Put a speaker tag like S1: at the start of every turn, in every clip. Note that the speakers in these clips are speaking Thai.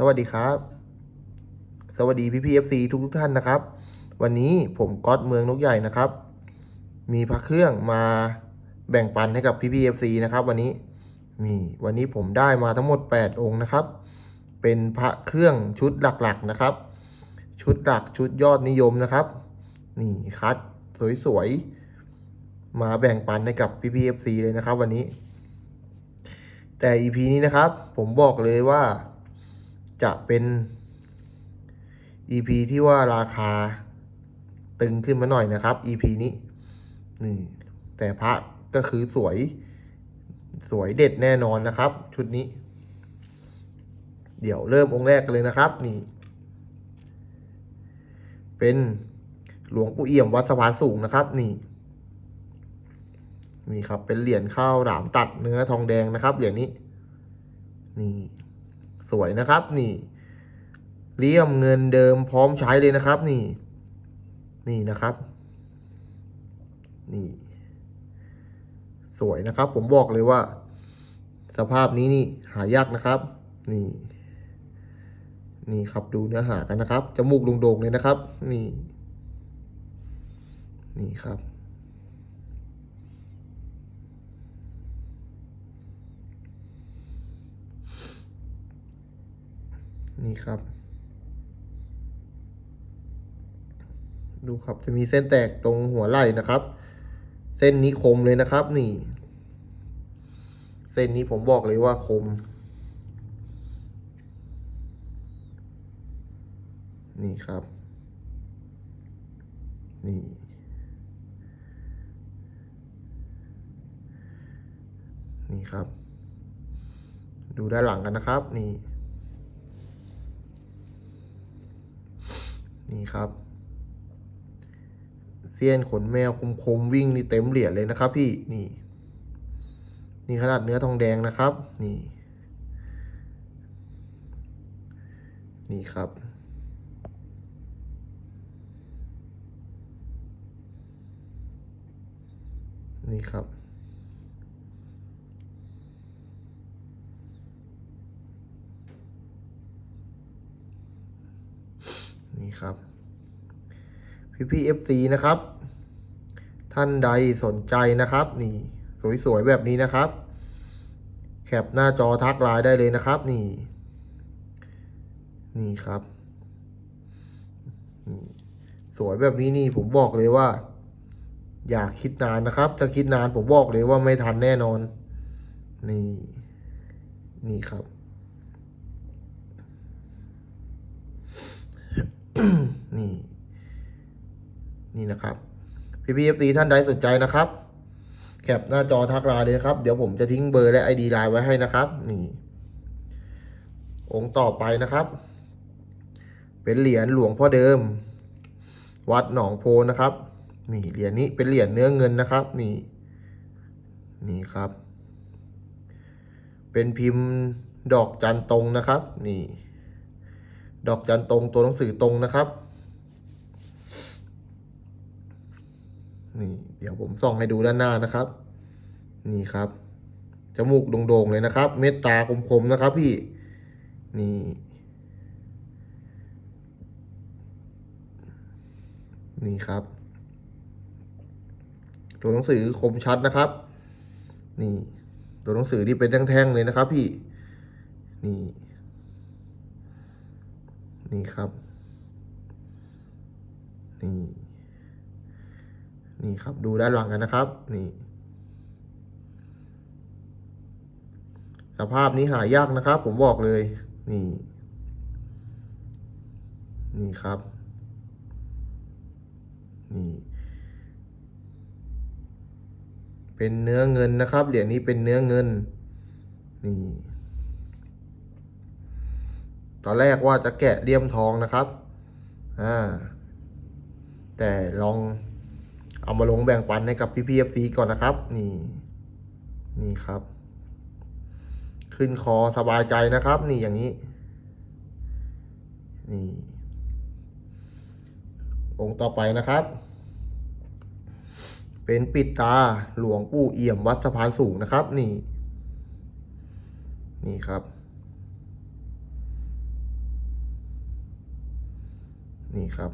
S1: สวัสดีครับ สวัสดีพี่พีเอฟซีทุกทุกท่านนะครับ วันนี้ผมก๊อตเมืองนกใหญ่นะครับ มีพระเครื่องมาแบ่งปันให้กับพี่พีเอฟซีนะครับ วันนี้มีวันนี้ผมได้มาทั้งหมด 8 องค์นะครับ เป็นพระเครื่องชุดหลักๆนะครับ ชุดหลักชุดยอดนิยมนะครับ นี่คัดสวยๆ มาแบ่งปันให้กับพี่พีเอฟซีเลยนะครับ วันนี้ แต่ EP นี้นะครับ ผมบอกเลยว่า จะเป็น EP ที่ว่าราคาตึงขึ้นมาหน่อยนะครับ EP นี้นี่แต่พระก็คือสวย สวยเด็ดแน่นอนนะครับ ชุดนี้ เดี๋ยวเริ่มองค์แรกกันเลยนะครับ นี่ เป็นหลวงปู่เอี่ยมวัดสะพานสูงนะครับ นี่ นี่ครับ เป็นเหรียญข้าวหลามตัดเนื้อทองแดงนะครับ เหรียญนี้ นี่ สวยนะครับ นี่เลี่ยมเงินเดิมพร้อมใช้เลยนะครับ นี่ นี่นะครับ นี่ สวยนะครับ ผมบอกเลยว่า สภาพนี้นี่ หายากนะครับ นี่ นี่ครับดูเนื้อหากันนะครับจมูกโด่งๆเลยนะครับ นี่ นี่ครับ นี่ครับ ดูครับจะมีเส้นแตกตรงหัวไหล่นะครับ เส้นนี้คมเลยนะครับ นี่ เส้นนี้ผมบอกเลยว่าคม นี่ครับ นี่นี่ครับ ดูด้านหลังกันนะครับ นี่ นี่ครับเสี้ยนขนแมวคมๆวิ่งนี่เต็มเหรียญเลยนะครับพี่นี่ นี่ขนาดเนื้อทองแดงนะครับ นี่ นี่ครับนี่ครับ นี่ ครับ พี่พี่เอฟซีนะครับ ท่านใดสนใจนะครับ นี่ สวยๆแบบนี้นะครับ แคปหน้าจอทักไลน์ได้เลยนะครับ นี่ นี่ครับนี่สวยแบบนี้นี่ผมบอกเลยว่า อยากคิดนานนะครับ ถ้าคิดนานผมบอกเลยว่าไม่ทันแน่นอน นี่ นี่ครับ นี่ นี่นะครับ พี่พีเอฟซีท่านใดสนใจนะครับ แคปหน้าจอทักไลน์เลยครับ เดี๋ยวผมจะทิ้งเบอร์และไอดีไลน์ไว้ให้นะครับ นี่ องค์ต่อไปนะครับ เป็นเหรียญหลวงพ่อเดิม วัดหนองโพนะครับ นี่เหรียญนี้เป็นเหรียญเนื้อเงินนะครับ นี่ นี่ครับ เป็นพิมพ์ดอกจันตรงนะครับ นี่ ดอกจันตรงตัวหนังสือตรงนะครับ นี่ เดี๋ยวผมส่องให้ดูด้านหน้านะครับ นี่ครับจมูกโด่งๆเลยนะครับ เม็ดตาคมๆนะครับ พี่ นี่ นี่ครับ ตัวหนังสือคมชัดนะครับ นี่ ตัวหนังสือที่เป็นแท่งๆเลยนะครับ พี่ นี่ นี่ครับ นี่ นี่ครับดูด้านหลังกันนะครับ นี่ สภาพนี้หายากนะครับ ผมบอกเลย นี่ นี่ครับ นี่ เป็นเนื้อเงินนะครับ เหรียญนี้เป็นเนื้อเงิน นี่ ตอนแรกว่าจะแกะเลี่ยมทองนะครับ อ่า แต่ลองเอามาลงแบ่งปันให้กับพี่พีเอฟซีก่อนนะครับ นี่ นี่ครับ ขึ้นคอสบายใจนะครับ นี่อย่างนี้ นี่ องค์ต่อไปนะครับ เป็นปิดตาหลวงปู่เอี่ยมวัดสะพานสูงนะครับ นี่ นี่ครับ นี่ครับ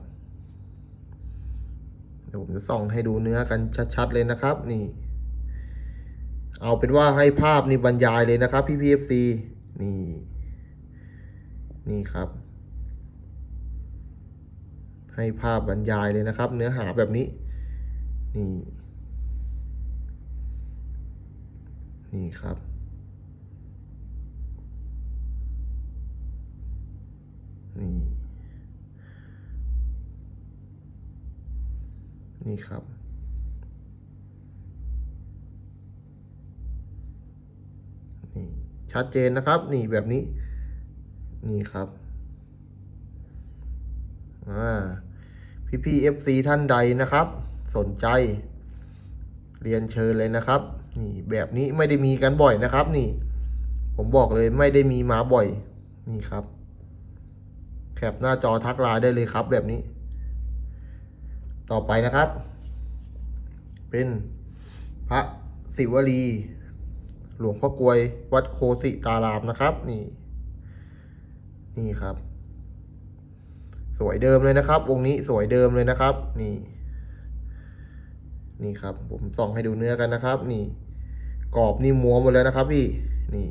S1: เดี๋ยวผมจะส่องให้ดูเนื้อกันชัดๆเลยนะครับ นี่ เอาเป็นว่าให้ภาพนี่บรรยายเลยนะครับ พี่พีเอฟซีนี่ นี่ครับ ให้ภาพบรรยายเลยนะครับ เนื้อหาแบบนี้ นี่ นี่ครับนี่ นี่ครับ นี่ชัดเจนนะครับ นี่แบบนี้ นี่ครับ อ่า พี่พี่เอฟซีท่านใดนะครับ สนใจ เรียนเชิญเลยนะครับ นี่แบบนี้ไม่ได้มีกันบ่อยนะครับ นี่ ผมบอกเลยไม่ได้มีมาบ่อย นี่ครับ แคปหน้าจอทักไลน์ได้เลยครับแบบนี้ ต่อไปนะครับ เป็นพระศิวลี หลวงพ่อกลวยวัดโคสิตารามนะครับ นี่ นี่ครับ สวยเดิมเลยนะครับวงนี้สวยเดิมเลยนะครับ นี่ นี่ครับ ผมส่องให้ดูเนื้อกันนะครับ นี่ กรอบนี่มัวนหมดแล้วนะครับ พี่ นี่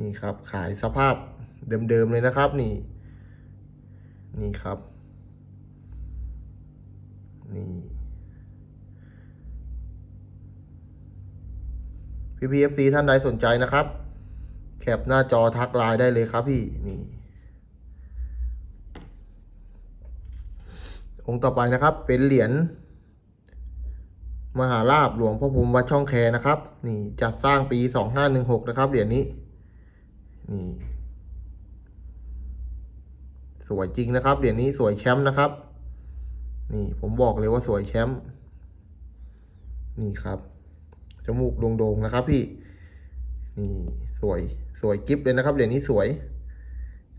S1: นี่ครับ ขายสภาพเดิมๆเลยนะครับ นี่ นี่ครับ นี่ พี่พีเอฟซีท่านใดสนใจนะครับ แคปหน้าจอทักไลน์ได้เลยครับพี่ นี่ องค์ต่อไปนะครับ เป็นเหรียญมหาลาบหลวงพ่อภูมิวัดช่องแคนะครับ นี่จัดสร้างปีสองห้าหนึ่งหกนะครับเหรียญนี้ นี่ สวยจริงนะครับเหรียญนี้สวยแชมป์นะครับ นี่ผมบอกเลยว่าสวยแชมป์นี่ครับ จมูกโด่งๆนะครับ พี่ นี่สวยสวยกิฟเลยนะครับเหรียญนี้สวย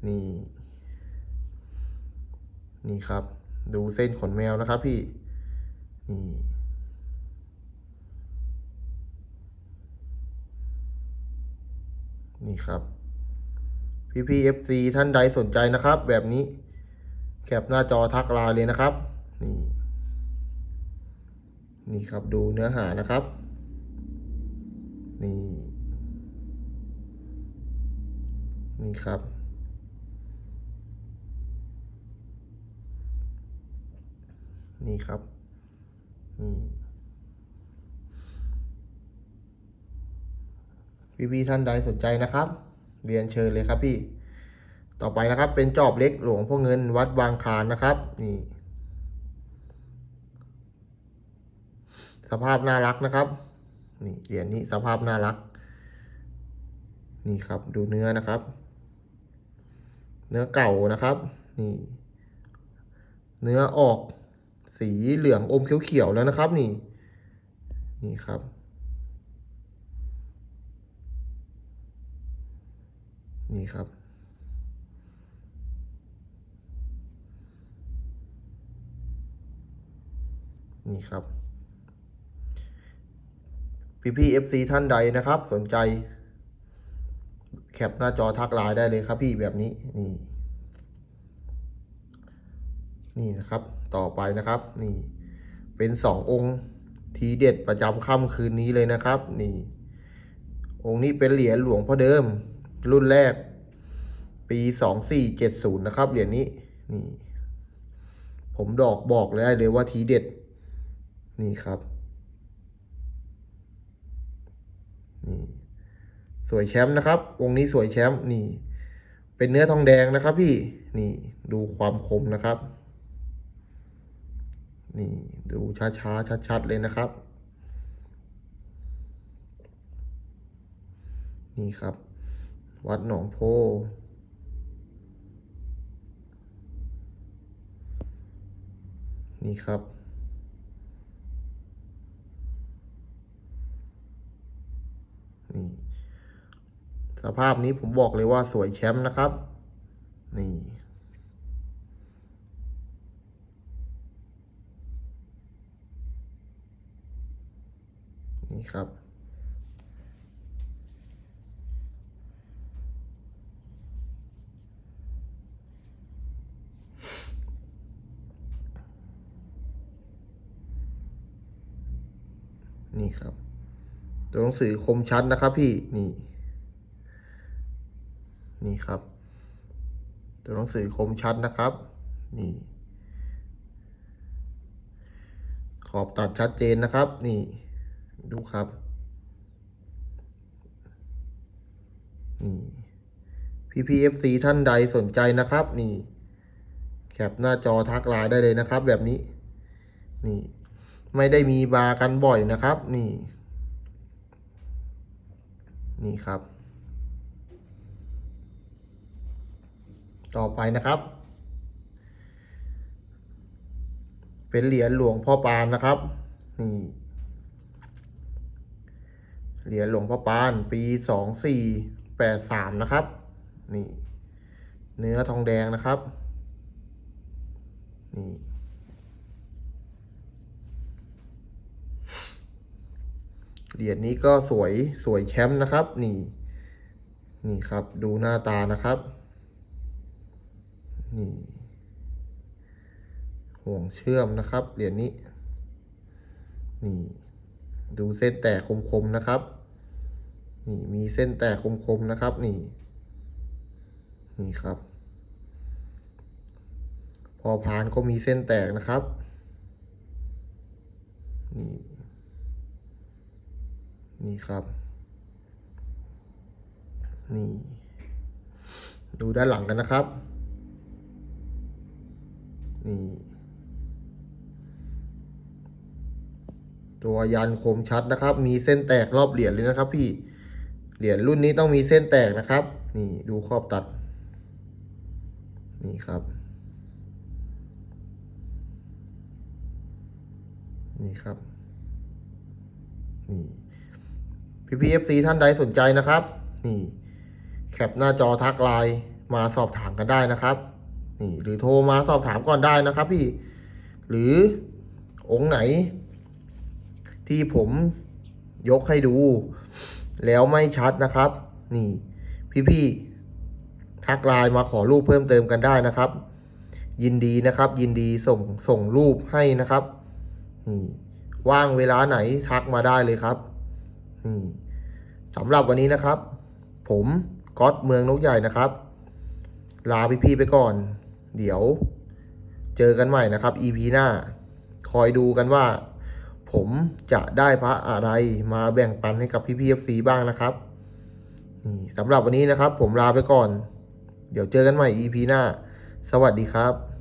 S1: นี่ นี่ครับ ดูเส้นขนแมวนะครับ พี่ นี่นี่ครับ พี่พีเอฟซีท่านใดสนใจนะครับ แบบนี้แคปหน้าจอทักไลน์เลยนะครับ นี่ นี่ครับดูเนื้อหานะครับ นี่ นี่ครับ นี่ครับ นี่พี่พี่ๆท่านใดสนใจนะครับ เรียนเชิญเลยครับพี่ ต่อไปนะครับ เป็นจอบเล็กหลวงพ่อเงินวัดบางคานนะครับ นี่ สภาพน่ารักนะครับ นี่เหรียญนี้สภาพน่ารัก นี่ครับ ดูเนื้อนะครับ เนื้อเก่านะครับ นี่ เนื้อออกสีเหลืองอมเขียวๆแล้วนะครับ นี่ นี่ครับ นี่ครับ นี่ครับ พี่พี่เอฟซีท่านใดนะครับ สนใจ แคปหน้าจอทักไลน์ได้เลยครับพี่แบบนี้นี่ นี่นะครับ ต่อไปนะครับ นี่ เป็นสององค์ทีเด็ดประจำค่ำคืนนี้เลยนะครับ นี่ องค์นี้เป็นเหรียญหลวงพ่อเดิม รุ่นแรก ปีสองสี่เจ็ดศูนย์นะครับเหรียญนี้นี่ ผมดอกบอกเลยเลยว่าทีเด็ด นี่ครับ นี่ สวยแชมป์นะครับ วงนี้สวยแชมป์นี่ เป็นเนื้อทองแดงนะครับพี่นี่ดูความคมนะครับ นี่ดูช้าๆชัดๆเลยนะครับ นี่ครับ วัดหนองโพ นี่ครับ นี่สภาพนี้ผมบอกเลยว่าสวยแชมป์นะครับ นี่นี่ครับ น นี่ครับ ตัวหนังสือคมชัดนะครับพี่นี่ นี่ครับ ตัวหนังสือคมชัดนะครับ นี่ ขอบตัดชัดเจนนะครับ นี่ ดูครับ นี่พี่พีเอฟซีท่านใดสนใจนะครับ นี่แคปหน้าจอทักไลน์ได้เลยนะครับ แบบนี้ นี่ ไม่ได้มีบาร์กันบ่อยนะครับ นี่ นี่ครับ ต่อไปนะครับ เป็นเหรียญหลวงพ่อปานนะครับ นี่ เหรียญหลวงพ่อปานปีสองสี่แปดสามนะครับ นี่ เนื้อทองแดงนะครับ นี่ เหรียญนี้ก็สวยสวยแชมป์นะครับ นี่ นี่ครับดูหน้าตานะครับ นี่ ห่วงเชื่อมนะครับ เหรียญนี้ นี่ ดูเส้นแตกคมๆนะครับ นี่มีเส้นแตกคมๆนะครับ นี่ นี่ครับ พอพานก็มีเส้นแตกนะครับ นี่ นี่ครับ นี่ ดูด้านหลังกันนะครับ นี่ ตัวยันคมชัดนะครับ มีเส้นแตกรอบเหรียญเลยนะครับ พี่ เหรียญรุ่นนี้ต้องมีเส้นแตกนะครับ นี่ดูขอบตัด นี่ครับ นี่ครับ นี่ พี่พีเอฟซีท่านใดสนใจนะครับ นี่ แคปหน้าจอทักไลน์มาสอบถามกันได้นะครับ นี่ หรือโทรมาสอบถามก่อนได้นะครับพี่ หรือองค์ไหน ที่ผมยกให้ดู แล้วไม่ชัดนะครับ นี่ พี่ๆทักไลน์มาขอรูปเพิ่มเติมกันได้นะครับ ยินดีนะครับ ยินดีส่งส่งรูปให้นะครับ นี่ ว่างเวลาไหนทักมาได้เลยครับ นี่สำหรับวันนี้นะครับ ผมก๊อตเมืองนกใหญ่นะครับ ลาพี่ๆไปก่อน เดี๋ยว เจอกันใหม่นะครับ EP หน้า คอยดูกันว่า ผมจะได้พระอะไรมาแบ่งปันให้กับพี่ๆ FC บ้างนะครับนี่สำหรับวันนี้นะครับ ผมลาไปก่อน เดี๋ยวเจอกันใหม่ EP หน้า สวัสดีครับ